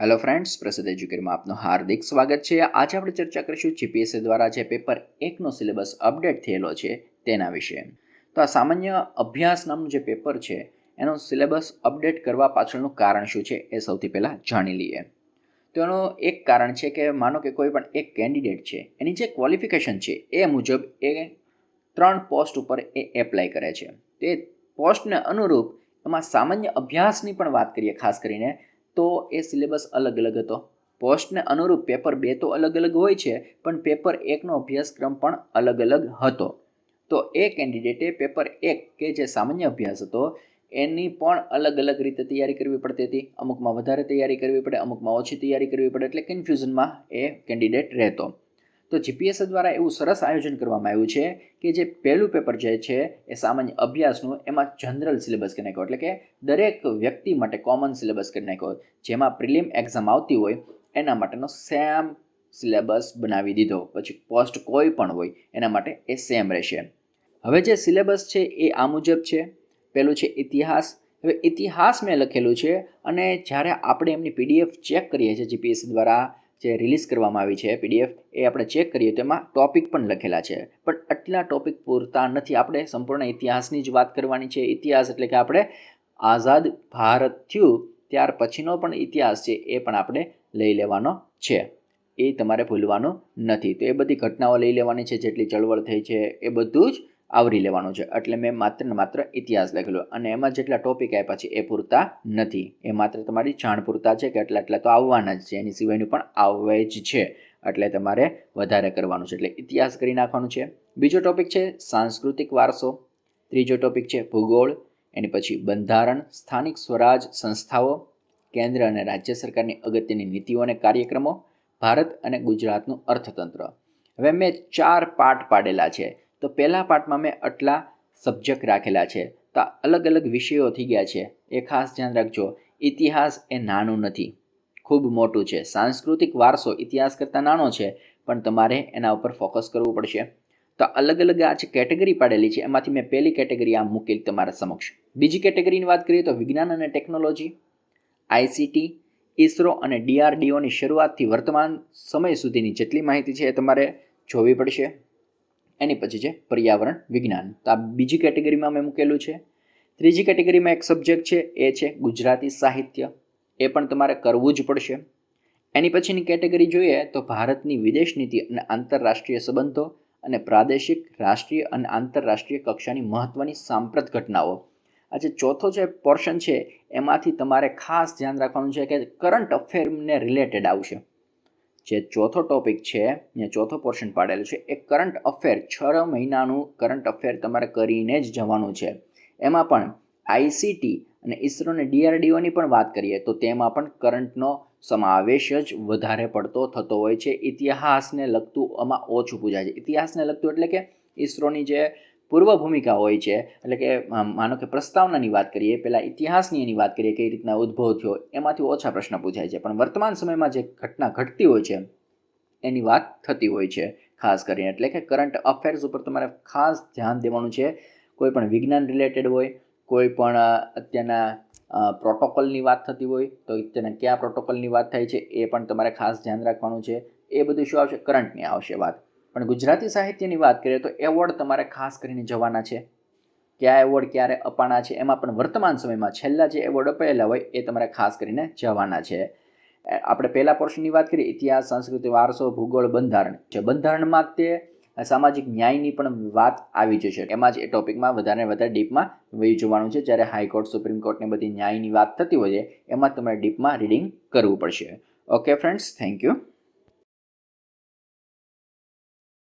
Hello friends પ્રસિદ્ધ એજ્યુકેટમાં આપનું હાર્દિક સ્વાગત છે. આજે આપણે ચર્ચા કરીશું જીપીએસસી દ્વારા જે પેપર એકનો સિલેબસ અપડેટ થયેલો છે તેના વિશે. તો આ સામાન્ય અભ્યાસ નામનું જે પેપર છે, એનો સિલેબસ અપડેટ કરવા પાછળનું કારણ શું છે એ સૌથી પહેલાં જાણી લઈએ. તો એનું એક કારણ છે કે માનો કે કોઈ પણ એક કેન્ડિડેટ છે, એની જે ક્વોલિફિકેશન છે એ મુજબ એ ત્રણ પોસ્ટ ઉપર એ એપ્લાય કરે છે. તે પોસ્ટને અનુરૂપ એમાં સામાન્ય અભ્યાસની પણ વાત કરીએ, ખાસ કરીને તો એ સિલેબસ અલગ અલગ હતો. પોસ્ટને અનુરૂપ પેપર બે તો અલગ અલગ હોય છે, પણ પેપર એકનો અભ્યાસક્રમ પણ અલગ અલગ હતો. તો એ કેન્ડિડેટે પેપર એક કે જે સામાન્ય અભ્યાસ હતો, એની પણ અલગ અલગ રીતે તૈયારી કરવી પડતી હતી. અમુકમાં વધારે તૈયારી કરવી પડે, અમુકમાં ઓછી તૈયારી કરવી પડે, એટલે કન્ફ્યુઝનમાં એ કેન્ડિડેટ રહેતો. તો જીપીએસ દ્વારા એવું સરસ આયોજન કરવામાં આવ્યું છે કે જે પહેલું પેપર જે છે એ સામાન્ય અભ્યાસનું એમાં જનરલ સિલેબસ કરી નાખ્યો. એટલે કે દરેક વ્યક્તિ માટે કોમન સિલેબસ કરી નાખ્યો. જેમાં પ્રિલિમ એક્ઝામ આવતી હોય, એના માટેનો સેમ સિલેબસ બનાવી દીધો. પછી પોસ્ટ કોઈ પણ હોય, એના માટે એ સેમ રહેશે. હવે જે સિલેબસ છે એ આ મુજબ છે. પહેલું છે ઇતિહાસ. હવે ઇતિહાસ મેં લખેલું છે અને જ્યારે આપણે એમની પીડીએફ ચેક કરીએ છીએ જીપીએસસી દ્વારા જે રિલીઝ કરવામાં આવી છે પીડીએફ એ આપણે ચેક કરીએ તો એમાં ટોપિક પણ લખેલા છે. પણ આટલા ટોપિક પૂરતા નથી. આપણે સંપૂર્ણ ઇતિહાસની જ વાત કરવાની છે. ઇતિહાસ એટલે કે આપણે આઝાદ ભારત થયું, ત્યાર પછીનો પણ ઇતિહાસ છે, એ પણ આપણે લઈ લેવાનો છે. એ તમારે ભૂલવાનું નથી. તો એ બધી ઘટનાઓ લઈ લેવાની છે, જેટલી ચળવળ થઈ છે, એ બધું જ આવરી લેવાનું છે. એટલે મેં માત્ર ને માત્ર ઇતિહાસ લખેલો. અને એમાં જેટલા ટોપિક આપ્યા છે એ પૂરતા નથી. એ માત્ર તમારી જાણ પૂરતા છે કે એટલા એટલા તો આવવાના જ છે. એની સિવાયનું પણ આવે જ છે. એટલે તમારે વધારે કરવાનું છે. એટલે ઇતિહાસ કરી નાખવાનું છે. બીજો ટોપિક છે સાંસ્કૃતિક વારસો. ત્રીજો ટોપિક છે ભૂગોળ. એની પછી બંધારણ, સ્થાનિક સ્વરાજ સંસ્થાઓ, કેન્દ્ર અને રાજ્ય સરકારની અગત્યની નીતિઓ અને કાર્યક્રમો, ભારત અને ગુજરાતનું અર્થતંત્ર. હવે મેં ચાર પાઠ પાડેલા છે. તો પહેલા પાર્ટમાં મેં આટલા સબ્જેક્ટ રાખેલા છે. તો અલગ અલગ વિષયો થઈ ગયા છે. એ ખાસ ધ્યાન રાખજો. ઇતિહાસ એ નાનું નથી. ખૂબ મોટું છે. સાંસ્કૃતિક વારસો ઇતિહાસ કરતાં નાનો છે, પણ તમારે એના ઉપર ફોકસ કરવું પડશે. તો અલગ અલગ આ જે કેટેગરી પાડેલી છે, એમાંથી મેં પહેલી કેટેગરી આ મૂકેલી તમારા સમક્ષ. બીજી કેટેગરીની વાત કરીએ તો વિજ્ઞાન અને ટેકનોલોજી આઈસીટી ઇસરો અને ડીઆરડીઓની શરૂઆતથી વર્તમાન સમય સુધીની જેટલી માહિતી છે એ તમારે જોવી પડશે. એની પછી છે પર્યાવરણ વિજ્ઞાન. તો આ બીજી કેટેગરીમાં મેં મૂકેલું છે. ત્રીજી કેટેગરીમાં એક સબ્જેક્ટ છે, એ છે ગુજરાતી સાહિત્ય. એ પણ તમારે કરવું જ પડશે. એની પછીની કેટેગરી જોઈએ તો ભારતની વિદેશ નીતિ અને આંતરરાષ્ટ્રીય સંબંધો અને પ્રાદેશિક, રાષ્ટ્રીય અને આંતરરાષ્ટ્રીય કક્ષાની મહત્ત્વની સાંપ્રત ઘટનાઓ. આ જે ચોથો જે પોર્શન છે, એમાંથી તમારે ખાસ ધ્યાન રાખવાનું છે કે કરંટ અફેરને રિલેટેડ આવશે. જે ચોથો ટોપિક છે ને ચોથો પોર્શન પાડેલું છે, એ કરંટ અફેર છ મહિનાનું કરંટ અફેર તમારે કરીને જ જવાનું છે. એમાં પણ આઈસીટી અને ઇસરોને ડીઆરડીઓની પણ વાત કરીએ, તો તેમાં પણ કરંટનો સમાવેશ જ વધારે પડતો થતો હોય છે. ઇતિહાસને લગતું આમાં ઓછું પૂજાય છે. ઇતિહાસને લગતું એટલે કે ઇસરોની જે પૂર્વ ભૂમિકા હોય છે. એટલે કે માનો કે પ્રસ્તાવનાની વાત કરીએ પહેલાં ઇતિહાસની એની વાત કરીએ કઈ રીતના ઉદ્ભવ થયો, એમાંથી ઓછા પ્રશ્ન પૂછાય છે. પણ વર્તમાન સમયમાં જે ઘટના ઘટતી હોય છે, એની વાત થતી હોય છે, ખાસ કરીને. એટલે કે કરંટ અફેર્સ ઉપર તમારે ખાસ ધ્યાન દેવાનું છે. કોઈ પણ વિજ્ઞાન રિલેટેડ હોય, કોઈ પણ અત્યારના પ્રોટોકોલની વાત થતી હોય, તો અત્યારના કયા પ્રોટોકોલની વાત થાય છે, એ પણ તમારે ખાસ ધ્યાન રાખવાનું છે. એ બધું શું આવશે? કરંટની આવશે વાત. પણ ગુજરાતી સાહિત્યની વાત કરીએ તો એવોર્ડ તમારે ખાસ કરીને જવાના છે. કયા એવોર્ડ, ક્યારે અપાણા છે, એમાં પણ વર્તમાન સમયમાં છેલ્લા જે એવોર્ડ અપાયેલા હોય એ તમારે ખાસ કરીને જવાના છે. આપણે પહેલા પોર્શનની વાત કરીએ, ઇતિહાસ, સંસ્કૃતિ, વારસો, ભૂગોળ, બંધારણ. જે બંધારણમાં તે સામાજિક ન્યાયની પણ વાત આવી જશે, એમાં જ એ ટોપિકમાં વધારે વધારે ડીપમાં વહી જોવાનું છે. જ્યારે હાઈકોર્ટ, સુપ્રીમ કોર્ટની બધી ન્યાયની વાત થતી હોય છે, એમાં તમારે ડીપમાં રીડિંગ કરવું પડશે. Okay friends thank you